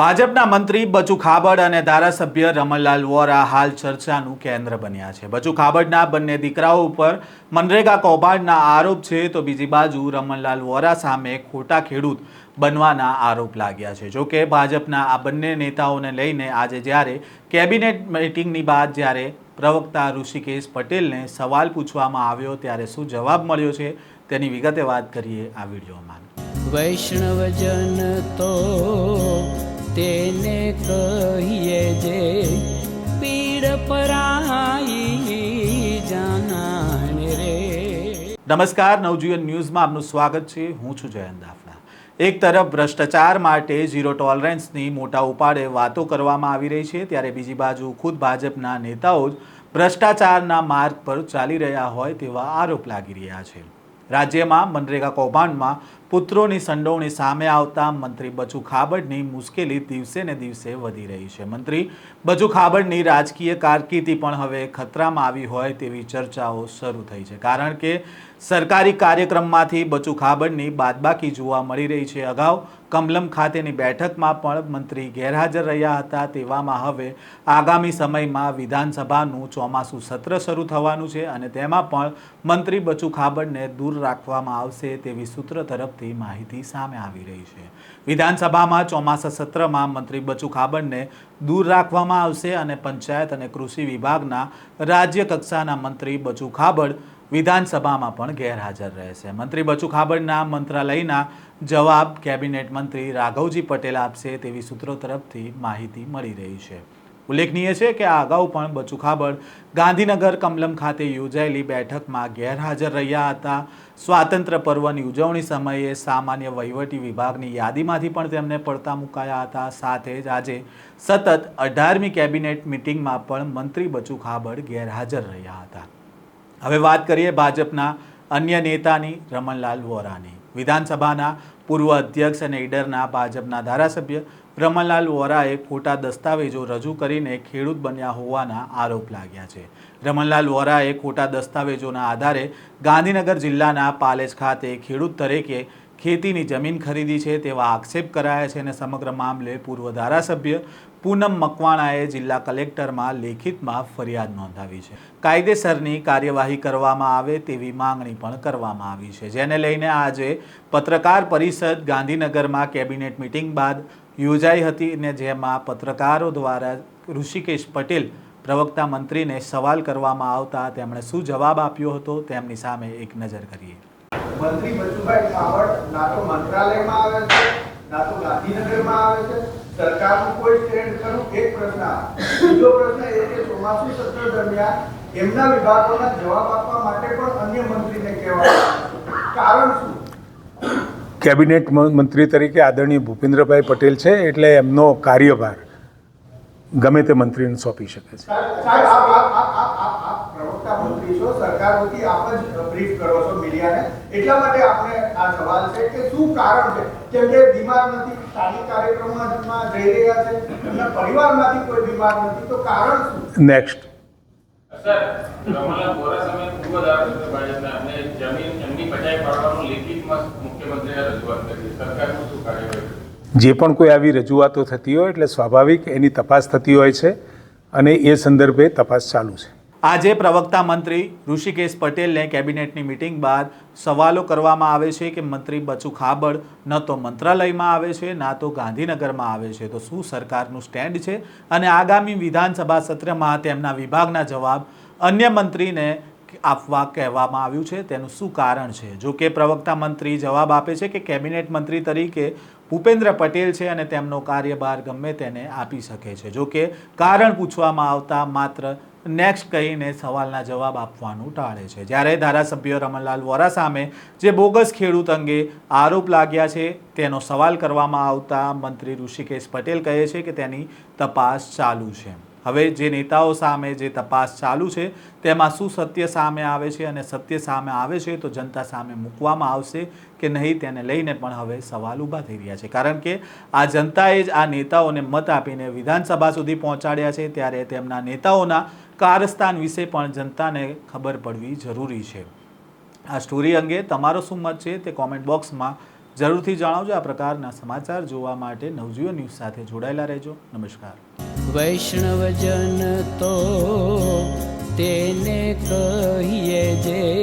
ભાજપના મંત્રી બચુ ખાબડ અને ધારાસભ્ય રમણલાલ વોરા હાલ ચર્ચાનું કેન્દ્ર બન્યા છે. બચુ ખાબડના બંને દીકરાઓ ઉપર મનરેગા કૌભાંડના આરોપ છે તો બીજી બાજુ રમણલાલ વોરા સામે ખોટા ખેડૂત બનવાના આરોપ લાગ્યા છે. જોકે ભાજપના આ બંને નેતાઓને લઈને આજે જ્યારે કેબિનેટ મિટિંગની બાદ જ્યારે પ્રવક્તા ઋષિકેશ પટેલને સવાલ પૂછવામાં આવ્યો ત્યારે શું જવાબ મળ્યો છે તેની વિગતે વાત કરીએ આ વિડીયોમાં. વૈષ્ણવજન તો તેને કહીએ જે પીડ પરાઈ જાનાને રે. નમસ્કાર, નવજીવન ન્યૂઝમાં આપનું સ્વાગત છે. હું છું જયંત એક તરફ ભ્રષ્ટાચાર માટે ઝીરો ટોલરન્સની મોટા ઉપાડે વાતો કરવામાં આવી રહી છે, ત્યારે બીજી બાજુ ખુદ ભાજપના નેતાઓ જ ભ્રષ્ટાચારના માર્ગ પર ચાલી રહ્યા હોય તેવા આરોપ લાગી રહ્યા છે. રાજ્યમાં મનરેગા કૌભાંડમાં પુત્રોની સંડોવણી સામે આવતા મંત્રી બચુ ખાબડની મુશ્કેલી દિવસે ને દિવસે વધી રહી છે. મંત્રી બચુ ખાબડની રાજકીય કારકિર્દી પણ હવે ખતરામાં આવી હોય તેવી ચર્ચાઓ શરૂ થઈ છે. કારણ કે સરકારી કાર્યક્રમમાંથી બચુ ખાબડની બાદબાકી જોવા મળી રહી છે. અગાઉ કમલમ ખાતેની બેઠકમાં પણ મંત્રી ગેરહાજર રહ્યા હતા. તેવામાં હવે આગામી સમયમાં વિધાનસભાનું ચોમાસું સત્ર શરૂ થવાનું છે અને તેમાં પણ મંત્રી બચુ ખાબડને દૂર રાખવામાં આવશે તેવી સૂત્ર તરફથી માહિતી સામે આવી રહી છે. વિધાનસભામાં ચોમાસા સત્રમાં મંત્રી બચુ ખાબડને દૂર રાખવામાં આવશે અને પંચાયત અને કૃષિ વિભાગના રાજ્ય કક્ષાના મંત્રી બચુ ખાબડ વિધાનસભામાં પણ ગેરહાજર રહેશે. મંત્રી બચુ ખાબડના મંત્રાલયના જવાબ કેબિનેટ મંત્રી રાઘવજી પટેલ આપશે તેવી સૂત્રો તરફથી માહિતી મળી રહી છે. ઉલ્લેખનીય છે કે આ અગાઉ પણ બચુ ખાબડ ગાંધીનગર કમલમ ખાતે યોજાયેલી બેઠકમાં ગેરહાજર રહ્યા હતા. સ્વાતંત્ર્ય પર્વની ઉજવણી સમયે સામાન્ય વહીવટી વિભાગની યાદીમાંથી પણ તેમને પડતા મુકાયા હતા. સાથે જ આજે સતત અઢારમી કેબિનેટ મિટિંગમાં પણ મંત્રી બચુ ખાબડ ગેરહાજર રહ્યા હતા. હવે વાત કરીએ ભાજપના અન્ય નેતાની, રમણલાલ વોરાની. વિધાનસભાના પૂર્વ અધ્યક્ષ અને ઈડરના ભાજપના ધારાસભ્ય રમણલાલ વોરાએ ખોટા દસ્તાવેજો રજૂ કરીને ખેડૂત બન્યા હોવાના આરોપ લાગ્યા છે. રમણલાલ વોરાએ ખોટા દસ્તાવેજોના આધારે ગાંધીનગર જિલ્લાના પાલેજ ખાતે ખેડૂત તરીકે ખેતીની જમીન ખરીદી છે તેવા આક્ષેપ કરાયા છે અને સમગ્ર મામલે પૂર્વ ધારાસભ્ય પૂનમ મકવાણાએ જિલ્લા કલેક્ટરમાં લેખિતમાં ફરિયાદ નોંધાવી છે. કાયદેસરની કાર્યવાહી કરવામાં આવે તેવી માંગણી પણ કરવામાં આવી છે. જેને લઈને આજે પત્રકાર પરિષદ ગાંધીનગરમાં કેબિનેટ મિટિંગ બાદ યોજાઈ હતી ને જેમાં પત્રકારો દ્વારા ઋષિકેશ પટેલ, પ્રવક્તા મંત્રીને સવાલ કરવામાં આવતા તેમણે શું જવાબ આપ્યો હતો તેમની સામે એક નજર કરીએ. મંત્રી બચુભાઈ ખાવડ ના તો મંત્રાલયમાં આવે છે, ના તો ગાંધીનગરમાં આવે છે. સરકારનું કોઈ સ્ટેન્ડ ખરું? એક પ્રશ્ન બીજો પ્રશ્ન એ કે ચોમાસું સત્ર દરમિયાન એમના વિભાગોના જવાબ આપવા માટે પણ અન્ય મંત્રીને કહેવાય કારણ શું? કેબિનેટ મંત્રી તરીકે આદરણીય ભૂપેન્દ્રભાઈ પટેલ છે એટલે એમનો કાર્યભાર ગમે તે મંત્રીને સોંપી શકે છે. સાહેબ સાહેબ, આપ આપ આપ આપ આપ આપ પ્રવક્તા મંત્રી છો સરકાર વતી આપ જ બ્રીફ કરો છો મીડિયાને. એટલા માટે આપણે આ સવાલ છે કે શું કારણ છે? કેમ કે બીમાર નથી સ્થાનિક કાર્યક્રમમાં જઈ રહ્યા છે પરિવારમાંથી કોઈ બીમાર નથી તો કારણ શું? નેક્સ્ટ જે પણ કોઈ આવી રજૂઆતો થતી હોય, એટલે સ્વાભાવિક એની તપાસ થતી હોય છે અને એ સંદર્ભે તપાસ ચાલુ છે. આજે પ્રવક્તા મંત્રી ઋષિકેશ પટેલને કેબિનેટની મિટિંગ બાદ સવાલો કરવામાં આવે છે કે મંત્રી બચુ ખાબડ ન તો મંત્રાલયમાં આવે છે, ના તો ગાંધીનગરમાં આવે છે. તો શું સરકારનું સ્ટેન્ડ છે? અને આગામી વિધાનસભા સત્રમાં તેમના વિભાગના જવાબ અન્ય મંત્રીને આપવા કહેવામાં આવ્યું છે. તેનું શું કારણ છે? જો કે પ્રવક્તા મંત્રી જવાબ આપે છે કે કેબિનેટ મંત્રી તરીકે ભૂપેન્દ્ર પટેલ છે અને તેમનો કાર્યભાર ગમે તેને આપી શકે છે. જો કે કારણ પૂછવામાં આવતા માત્ર નેક્સ્ટ કહીને સવાલના જવાબ આપવાનું ટાળે છે. જ્યારે ધારાસભ્ય રમણલાલ વોરા સામે જે બોગસ ખેડૂત અંગે આરોપ લાગ્યા છે, તેનો સવાલ કરવામાં આવતા મંત્રી ઋષિકેશ પટેલ કહે છે કે તેની તપાસ ચાલુ છે. હવે જે નેતાઓ સામે જે તપાસ ચાલુ છે, તેમાં શું સત્ય સામે આવે છે અને સત્ય સામે આવે છે તો જનતા સામે મૂકવામાં આવશે કે નહીં તેને લઈને પણ હવે સવાલ ઊભા થઈ રહ્યા છે. કારણ કે આ જનતાએ જ આ નેતાઓને મત આપીને વિધાનસભા સુધી પહોંચાડ્યા છે, ત્યારે તેમના નેતાઓના કારસ્તાન વિશે પણ જનતાને ખબર પડવી જરૂરી છે. આ સ્ટોરી અંગે તમારો શું મત છે તે કોમેન્ટ બોક્સમાં જરૂરથી જણાવજો. આ પ્રકારના સમાચાર જોવા માટે નવજીવન ન્યૂઝ સાથે જોડાયેલા રહેજો. નમસ્કાર. વૈષ્ણવજન તો તેને કહીએ જે